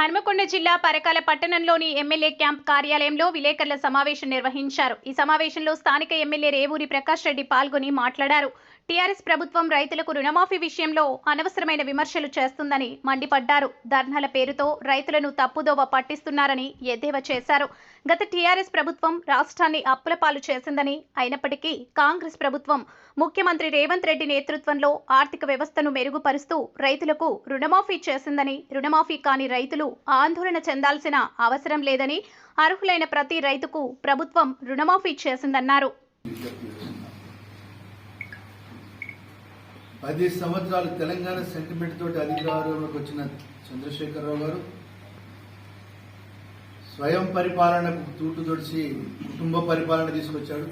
హన్మకొండ జిల్లా పరకాల పట్టణంలోని MLA camp కార్యాలయంలో విలేకరుల సమావేశం నిర్వహించారు. ఈ సమావేశంలో స్థానిక ఎమ్మెల్యే రేవూరి ప్రకాష్ రెడ్డి పాల్గొని మాట్లాడారు. టీఆర్ఎస్ ప్రభుత్వం రైతులకు రుణమాఫీ విషయంలో అనవసరమైన విమర్శలు చేస్తుందని మండిపడ్డారు. ధర్నాల పేరుతో రైతులను తప్పుదోవ పట్టిస్తున్నారని ఎద్దేవా చేశారు. గత టీఆర్ఎస్ ప్రభుత్వం రాష్ట్రాన్ని అప్పుల పాలు చేసిందని అయినప్పటికీ కాంగ్రెస్ ప్రభుత్వం ముఖ్యమంత్రి రేవంత్ రెడ్డి నేతృత్వంలో ఆర్థిక వ్యవస్థను మెరుగుపరుస్తూ రైతులకు రుణమాఫీ చేసిందని రుణమాఫీ కాని రైతులు ఆందోళన చెందాల్సిన అవసరం లేదని అర్హులైన ప్రతి రైతుకు ప్రభుత్వం రుణమాఫీ చేసిందన్నారు. పది సంవత్సరాలు తెలంగాణ సెంటిమెంట్ తోటి అధికారంలోకి వచ్చిన చంద్రశేఖరరావు గారు స్వయం పరిపాలనకు తూటు తొడిచి కుటుంబ పరిపాలన తీసుకొచ్చాడు.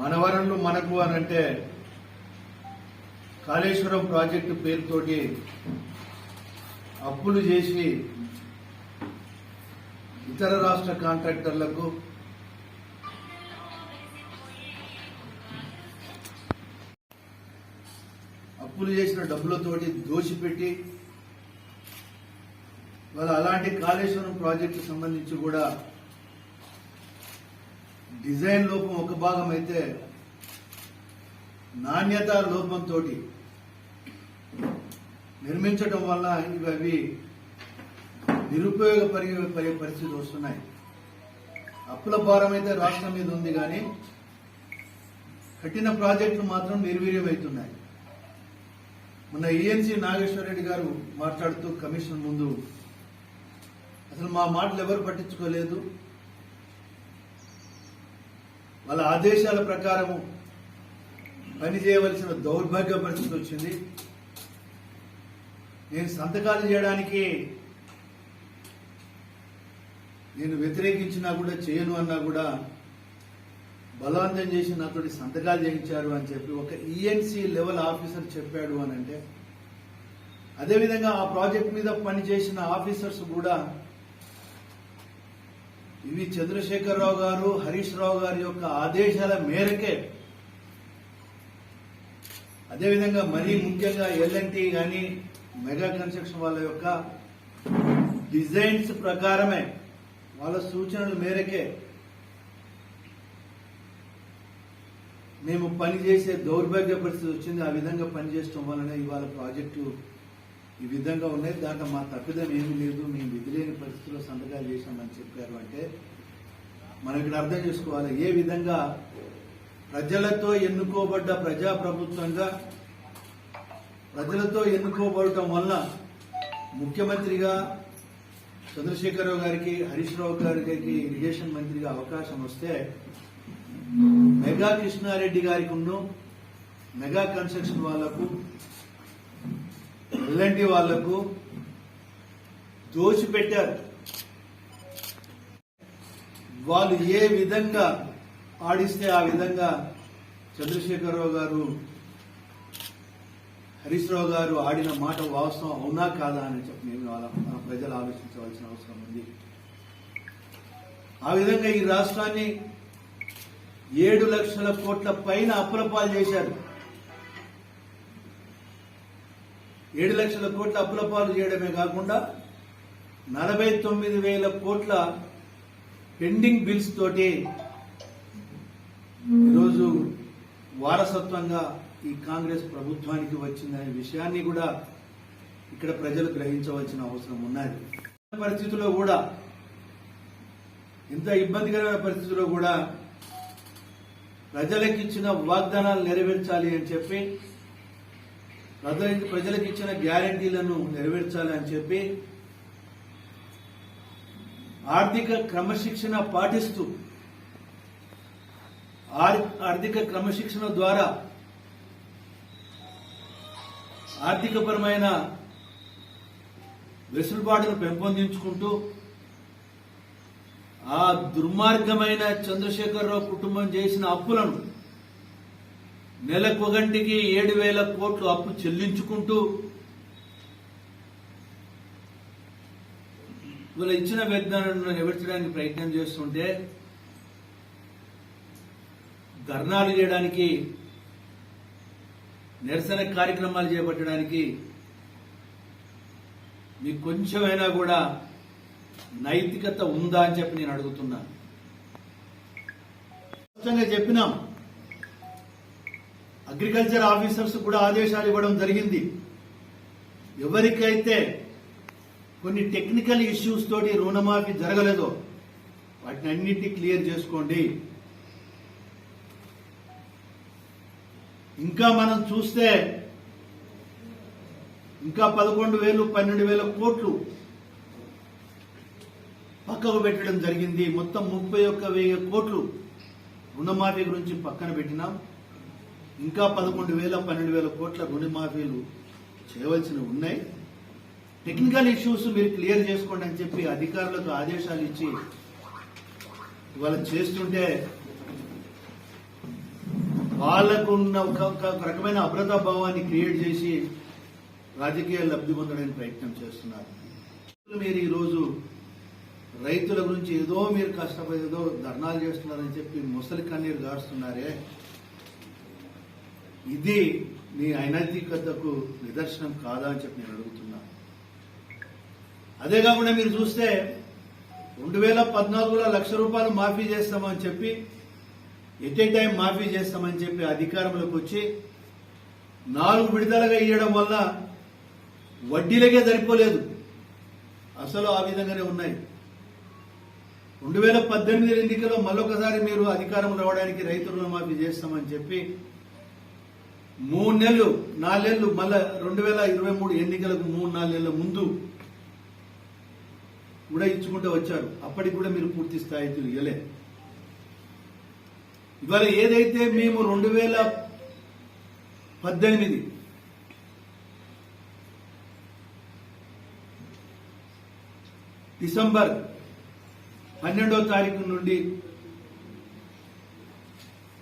మనవరంలో మనకు అని అంటే కాళేశ్వరం ప్రాజెక్టు పేరుతోటి అప్పులు చేసి ఇతర రాష్ట్ర కాంట్రాక్టర్లకు అప్పులు చేసిన డబ్బులతోటి దోషిపెట్టి వాళ్ళ అలాంటి కాళేశ్వరం ప్రాజెక్టు సంబంధించి కూడా డిజైన్ లోపం ఒక భాగం అయితే నాణ్యత లోపంతో నిర్మించడం వల్ల ఇవి అవి నిరుపయోగ పరి పరిస్థితులు వస్తున్నాయి. అప్పుల భారం అయితే రాష్ట్రం మీద ఉంది కానీ కట్టిన ప్రాజెక్టులు మాత్రం నిర్వీర్యమవుతున్నాయి. మొన్న ఏఎన్సీ నాగేశ్వర రెడ్డి గారు మాట్లాడుతూ కమిషన్ ముందు అసలు మా మాటలు ఎవరు పట్టించుకోలేదు? వాళ్ళ ఆదేశాల ప్రకారము పని చేయవలసిన దౌర్భాగ్య పరిస్థితి వచ్చింది. నేను సంతకాలు చేయడానికి నేను వ్యతిరేకించినా కూడా చేయను అన్నా కూడా బలవంతం చేసి నాతోటి సంతకాలు చేయించారు అని చెప్పి ఒక ఈఎన్సీ లెవెల్ ఆఫీసర్ చెప్పాడు అని అంటే అదేవిధంగా ఆ ప్రాజెక్ట్ మీద పనిచేసిన ఆఫీసర్స్ కూడా ఇవి చంద్రశేఖరరావు గారు హరీష్ రావు గారి యొక్క ఆదేశాల మేరకే అదేవిధంగా మరీ ముఖ్యంగా ఎల్ఎన్టీ కానీ మెగా కన్స్ట్రక్షన్ వాళ్ళ యొక్క డిజైన్స్ ప్రకారమే వాళ్ళ సూచనల మేరకే మేము పనిచేసే దౌర్భాగ్య పరిస్థితి వచ్చింది. ఆ విధంగా పనిచేయడం వలన ఇవాళ ప్రాజెక్టు ఈ విధంగా ఉన్నాయి. దాంట్లో మా తప్పిదం ఏమీ లేదు. మేము విధిలేని పరిస్థితిలో సంతకాలు చేశామని చెప్పారు అంటే మనం ఇక్కడ అర్థం చేసుకోవాలి. ఏ విధంగా ప్రజలతో ఎన్నుకోబడ్డ ప్రజాప్రభుత్వంగా ప్రజలతో ఎన్నుకోబడటం వల్ల ముఖ్యమంత్రిగా చంద్రశేఖరరావు గారికి హరీష్ రావు గారికి ఇరిగేషన్ మంత్రిగా అవకాశం వస్తే మెగా కృష్ణారెడ్డి గారికి ఉన్ను మెగా కన్స్ట్రక్షన్ వాళ్ళకు ఎల్ఎన్టీ వాళ్ళకు దోచిపెట్టారు వాళ్ళు ఏ విధంగా ఆడిస్తే ఆ విధంగా చంద్రశేఖరరావు గారు హరీష్ రావు గారు ఆడిన మాట వాస్తవం అవునా కాదా అని చెప్పి నేను వాళ్ళ మన ప్రజలు ఆలోచించవలసిన అవసరం ఉంది. ఆ విధంగా ఈ రాష్ట్రాన్ని ఏడు లక్షల కోట్ల పైన అప్పులపాలు చేశారు. ఏడు లక్షల కోట్ల అప్పులపాలు చేయడమే కాకుండా నలభై తొమ్మిది వేల కోట్ల పెండింగ్ బిల్స్ తోటి ఈరోజు వారసత్వంగా ఈ కాంగ్రెస్ ప్రభుత్వానికి వచ్చిందనే విషయాన్ని కూడా ఇక్కడ ప్రజలు గ్రహించవలసిన అవసరం ఉన్నది. పరిస్థితుల్లో కూడా ఇంత ఇబ్బందికరమైన పరిస్థితుల్లో కూడా ప్రజలకు ఇచ్చిన వాగ్దానాలు నెరవేర్చాలి అని చెప్పి ప్రజలకి ప్రజలకు ఇచ్చిన గ్యారంటీలను నెరవేర్చాలి అని చెప్పి ఆర్థిక క్రమశిక్షణ పాటిస్తూ ఆర్- ఆర్థిక క్రమశిక్షణ ద్వారా ఆర్థికపరమైన వెసులుబాటును పెంపొందించుకుంటూ ఆ దుర్మార్గమైన చంద్రశేఖరరావు కుటుంబం చేసిన అప్పులను నెలకొగంటికి ఏడు వేల కోట్లు అప్పు చెల్లించుకుంటూ వీళ్ళ ఇచ్చిన వాగ్దానాలను నిలబెట్టడానికి ప్రయత్నం చేస్తుంటే ధర్నాలు చేయడానికి నిరసన కార్యక్రమాలు చేపట్టడానికి మీకు కొంచెమైనా కూడా నైతికత ఉందా అని చెప్పి నేను అడుగుతున్నాను స్పష్టంగా చెప్పినాం. అగ్రికల్చర్ ఆఫీసర్స్ కూడా ఆదేశాలు ఇవ్వడం జరిగింది. ఎవరికైతే కొన్ని టెక్నికల్ ఇష్యూస్ తోటి రుణమాఫీ జరగలేదో వాటిని అన్నింటినీ క్లియర్ చేసుకోండి. ఇంకా మనం చూస్తే ఇంకా పదకొండు వేలు పన్నెండు వేల కోట్లు పక్కకు పెట్టడం జరిగింది. మొత్తం ముప్పై ఒక్క వెయ్యి కోట్లు రుణమాఫీ గురించి పక్కన పెట్టినాం. ఇంకా పదకొండు వేల పన్నెండు వేల కోట్ల రుణమాఫీలు చేయవలసినవి ఉన్నాయి. టెక్నికల్ ఇష్యూస్ మీరు క్లియర్ చేసుకోండి అని చెప్పి అధికారులకు ఆదేశాలు ఇచ్చి ఇవాళ చేస్తుంటే వాళ్ళకున్న ఒక ఒక రకమైన అభద్రతా భావాన్ని క్రియేట్ చేసి రాజకీయ లబ్ధి పొందడానికి ప్రయత్నం చేస్తున్నారు. మీరు ఈరోజు రైతుల గురించి ఏదో మీరు కష్టపడి ఏదో ధర్నాలు చేస్తున్నారని చెప్పి ముసలి కన్నీరు గారుస్తున్నారే. ఇది మీ అనైతికతకు నిదర్శనం కాదా అని చెప్పి నేను అడుగుతున్నా. అదే కాకుండా మీరు చూస్తే రెండు వేల పద్నాలుగులో లక్ష రూపాయలు మాఫీ చేస్తామని చెప్పి ఎట్ ఏ టైం మాఫీ చేస్తామని చెప్పి అధికారంలోకి వచ్చి నాలుగు విడతలుగా ఇవ్వడం వల్ల వడ్డీలకే సరిపోలేదు. అసలు ఆ విధంగానే ఉన్నాయి. రెండు వేల పద్దెనిమిది ఎన్నికల్లో మళ్ళొకసారి మీరు అధికారం రావడానికి రైతు రుణమాఫీ చేస్తామని చెప్పి మూడు నెలలు నాలుగేళ్ళు మళ్ళా రెండు వేల ఇరవై మూడు ఎన్నికలకు మూడు నాలుగేళ్ళ ముందు కూడా ఇచ్చుకుంటూ వచ్చారు. అప్పటికి కూడా మీరు పూర్తి స్థాయికి ఇవ్వలేదు ఇవాళ ఏదైతే మేము రెండు వేల పద్దెనిమిది డిసెంబర్ పన్నెండో తారీఖు నుండి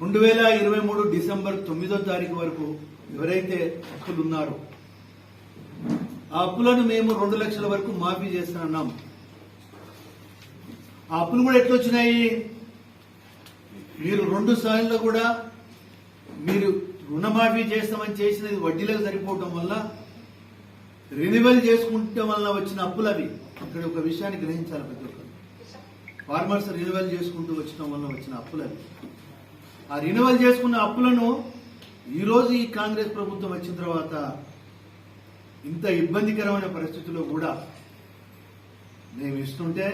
రెండు వేల ఇరవై మూడు డిసెంబర్ తొమ్మిదో తారీఖు వరకు ఎవరైతే అప్పులు ఉన్నారో ఆ అప్పులను మేము రెండు లక్షల వరకు మాఫీ చేస్తున్నాం ఆ అప్పులు కూడా ఎట్లొచ్చినాయి? మీరు రెండు సార్లు కూడా మీరు రుణమాఫీ చేస్తామని చేసినది వడ్డీలకు సరిపోవటం వల్ల రెన్యువల్ చేసుకుంటే వల్ల వచ్చిన అప్పులు అవి. ఇక్కడ ఒక విషయాన్ని గ్రహించాలి ప్రతి ఒక్కరు. ఫార్మర్స్ రెన్యువల్ చేసుకుంటూ వచ్చడం వల్ల వచ్చిన అప్పులు అవి. ఆ రెన్యువల్ చేసుకున్న అప్పులను ఈరోజు ఈ కాంగ్రెస్ ప్రభుత్వం వచ్చిన తర్వాత ఇంత ఇబ్బందికరమైన పరిస్థితుల్లో కూడా మేము ఇస్తుంటే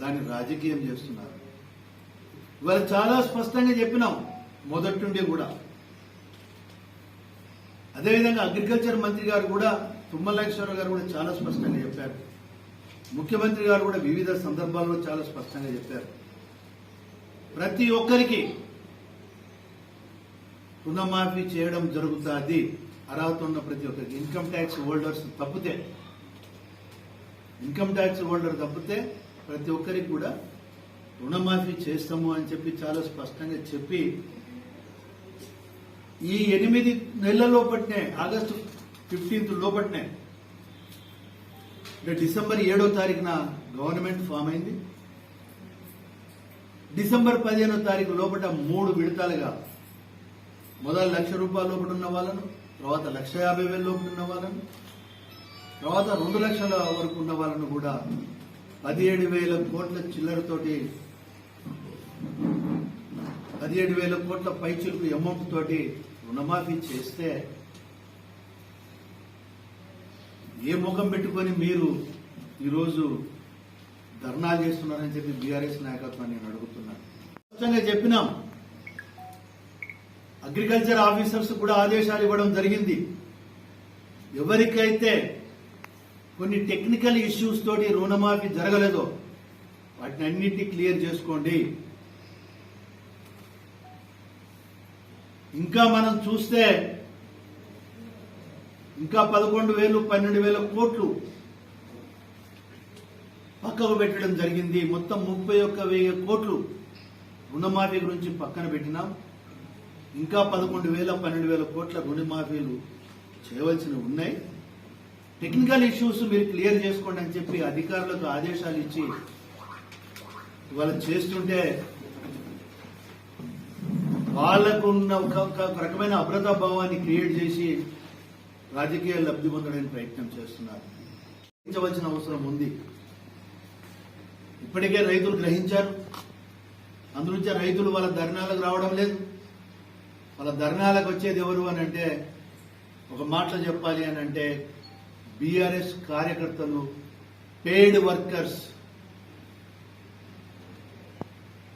దాన్ని రాజకీయం చేస్తున్నారు. ఇవాళ చాలా స్పష్టంగా చెప్పినాం మొదటి నుండి కూడా. అదేవిధంగా అగ్రికల్చర్ మంత్రి గారు కూడా తుమ్మల గారు కూడా చాలా స్పష్టంగా చెప్పారు. ముఖ్యమంత్రి గారు కూడా వివిధ సందర్భాల్లో చాలా స్పష్టంగా చెప్పారు. ప్రతి ఒక్కరికి రుణమాఫీ చేయడం జరుగుతుంది అర్హత ఉన్న ప్రతి ఒక్కరికి. ఇన్కమ్ ట్యాక్స్ హోల్డర్స్ తప్పితే ఇన్కమ్ ట్యాక్స్ హోల్డర్ తప్పితే ప్రతి ఒక్కరికి కూడా రుణమాఫీ చేస్తాము అని చెప్పి చాలా స్పష్టంగా చెప్పి ఈ ఎనిమిది నెలల లోపట్నే ఆగస్టు ఫిఫ్టీన్త్ లోపట్నే అంటే డిసెంబర్ ఏడో తారీఖున గవర్నమెంట్ ఫామ్ అయింది. డిసెంబర్ పదిహేనో తారీఖు లోపల మూడు విడతలుగా మొదల లక్ష రూపాయల లోపల ఉన్న వాళ్ళను తర్వాత లక్ష యాభై వేల లోపల ఉన్న వాళ్ళను తర్వాత రెండు లక్షల వరకు ఉన్న వాళ్ళను కూడా పదిహేడు వేల కోట్ల చిల్లరతోటి పదిహేడు వేల కోట్ల పైచులకు అమౌంట్ తోటి రుణమాఫీ చేస్తే ఏ ముఖం పెట్టుకొని మీరు ఈరోజు ధర్నా చేస్తున్నారని చెప్పి బీఆర్ఎస్ నాయకత్వాన్ని నేను అడుగుతున్నాను. స్పష్టంగా చెప్పినాం. అగ్రికల్చర్ ఆఫీసర్స్ కూడా ఆదేశాలు ఇవ్వడం జరిగింది. ఎవరికైతే కొన్ని టెక్నికల్ ఇష్యూస్ తోటి రుణమాఫీ జరగలేదో వాటిని అన్నిటినీ క్లియర్ చేసుకోండి. ఇంకా మనం చూస్తే ఇంకా పదకొండు వేలు పన్నెండు వేల కోట్లు పక్కకు పెట్టడం జరిగింది. మొత్తం ముప్పై ఒక్క వెయ్యి కోట్లు రుణమాఫీ గురించి పక్కన పెట్టినాం. ఇంకా పదకొండు వేల పన్నెండు వేల కోట్ల రుణమాఫీలు చేయవలసినవి ఉన్నాయి. టెక్నికల్ ఇష్యూస్ మీరు క్లియర్ చేసుకోండి అని చెప్పి అధికారులకు ఆదేశాలు ఇచ్చి ఇవాళ చేస్తుంటే వాళ్ళకున్న ఒక ఒక రకమైన అభ్రతా భావాన్ని క్రియేట్ చేసి రాజకీయ లబ్ధి పొందడానికి ప్రయత్నం చేస్తున్నారు. గ్రహించవలసిన అవసరం ఉంది. ఇప్పటికే రైతులు గ్రహించారు. అందునుంచే రైతులు వాళ్ళ ధర్నాలకు రావడం లేదు. వాళ్ళ ధర్నాలకు వచ్చేది ఎవరు అని అంటే ఒక మాటలో చెప్పాలి అని అంటే బీఆర్ఎస్ కార్యకర్తలు పెయిడ్ వర్కర్స్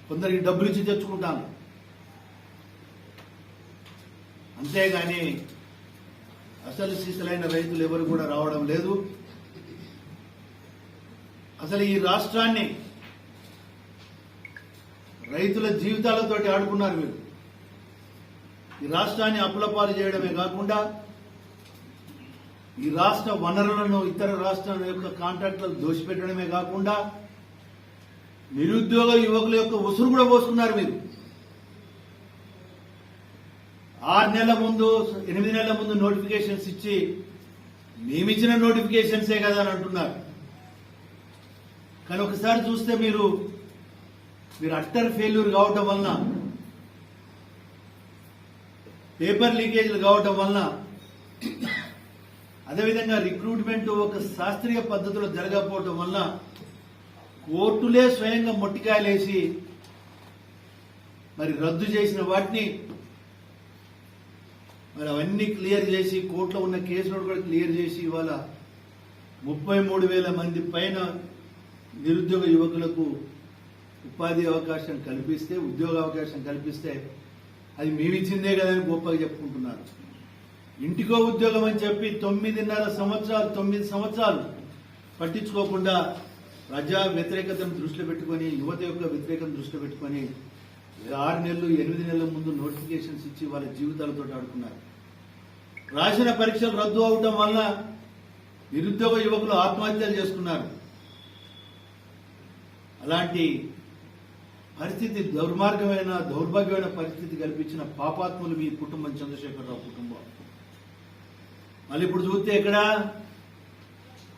కొందరికి డబ్బులు ఇచ్చి తెచ్చుకుంటాను. అంతేగాని అసలు శిశులైన రైతులు ఎవరు కూడా రావడం లేదు. అసలు ఈ రాష్ట్రాన్ని రైతుల జీవితాలతోటి ఆడుకున్నారు మీరు ఈ రాష్ట్రాన్ని అప్పులపాలు చేయడమే కాకుండా ఈ రాష్ట్ర వనరులను ఇతర రాష్ట్రాల యొక్క కాంట్రాక్టులకు దోషిపెట్టడమే కాకుండా నిరుద్యోగ యువకుల యొక్క ఉసురు కూడా పోసుకున్నారు మీరు. ఆరు నెలల ముందు ఎనిమిది నెలల ముందు నోటిఫికేషన్స్ ఇచ్చి మేమిచ్చిన నోటిఫికేషన్సే కదా అని అంటున్నారు. కానీ ఒకసారి చూస్తే మీరు మీరు అట్టర్ ఫెయిల్యూర్ కావటం వలన పేపర్ లీకేజీలు కావటం వలన అదేవిధంగా రిక్రూట్మెంట్ ఒక శాస్త్రీయ పద్ధతిలో జరగకపోవటం వలన కోర్టులే స్వయంగా మొట్టికాయలేసి మరి రద్దు చేసిన వాటిని మరి అవన్నీ క్లియర్ చేసి కోర్టులో ఉన్న కేసులు కూడా క్లియర్ చేసి ఇవాళ ముప్పై మూడు వేల మంది పైన నిరుద్యోగ యువకులకు ఉపాధి అవకాశం కల్పిస్తే ఉద్యోగ అవకాశం కల్పిస్తే అది మేమిచ్చిందే కదని గొప్పగా చెప్పుకుంటున్నారు. ఇంటికో ఉద్యోగం అని చెప్పి తొమ్మిదిన్నర సంవత్సరాలు తొమ్మిది సంవత్సరాలు పట్టించుకోకుండా ప్రజా వ్యతిరేకతను దృష్టిలో పెట్టుకొని యువత యొక్క వ్యతిరేకతను దృష్టిలో పెట్టుకొని ఆరు నెలలు ఎనిమిది నెలల ముందు నోటిఫికేషన్స్ ఇచ్చి వాళ్ళ జీవితాలతో ఆడుకున్నారు. రాసిన పరీక్షలు రద్దు అవడం వల్ల నిరుద్యోగ యువకులు ఆత్మహత్యలు చేసుకున్నారు. అలాంటి పరిస్థితి దుర్మార్గమైన దౌర్భాగ్యమైన పరిస్థితి కల్పించిన పాపాత్ములు మీ కుటుంబం చంద్రశేఖరరావు కుటుంబం. మళ్ళీ ఇప్పుడు చూస్తే ఇక్కడ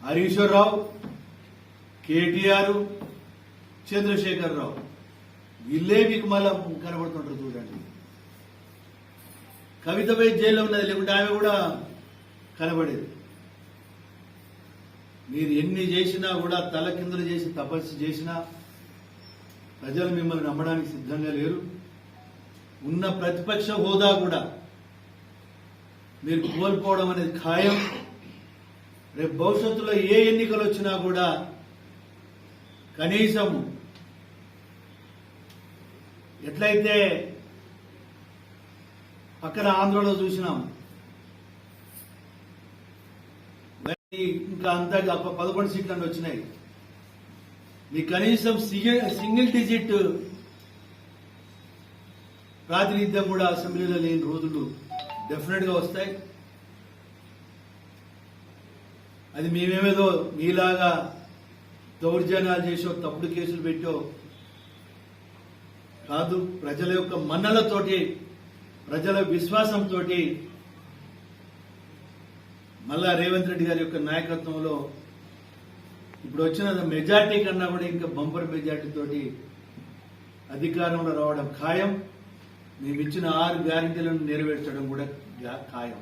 హరీశ్వరరావు కేటీఆర్ చంద్రశేఖరరావు. వీళ్ళే మీకు మళ్ళీ కనబడుతుంటారు చూడండి. కవితపై జైల్లో ఉన్నది లేకుంటే ఆమె కూడా కనబడేది. మీరు ఎన్ని చేసినా కూడా తల కిందలు చేసి తపస్సు చేసినా ప్రజలు మిమ్మల్ని నమ్మడానికి సిద్ధంగా లేరు. ఉన్న ప్రతిపక్ష హోదా కూడా మీరు కోల్పోవడం అనేది ఖాయం. రేపు భవిష్యత్తులో ఏ ఎన్నికలు వచ్చినా కూడా కనీసం ఎట్లయితే పక్కన ఆంధ్రలో చూసినాం. ఇంకా అంతా గొప్ప పదకొండు సీట్లు అని వచ్చినాయి. మీ కనీసం సింగిల్ సింగిల్ డిజిట్ ప్రాతినిధ్యం కూడా అసెంబ్లీలో లేని రోజులు డెఫినెట్గా వస్తాయి. అది మేమేమేదో మీలాగా దౌర్జన్యాలు చేసో తప్పుడు కేసులు పెట్టో కాదు ప్రజల యొక్క మన్నలతోటి ప్రజల విశ్వాసంతో మళ్ళా రేవంత్ రెడ్డి గారి యొక్క నాయకత్వంలో ఇప్పుడు వచ్చిన మెజార్టీ కన్నా కూడా ఇంకా బంపర్ మెజార్టీతోటి అధికారంలో రావడం ఖాయం. మేము ఇచ్చిన ఆరు గ్యారంటీలను నెరవేర్చడం కూడా ఖాయం.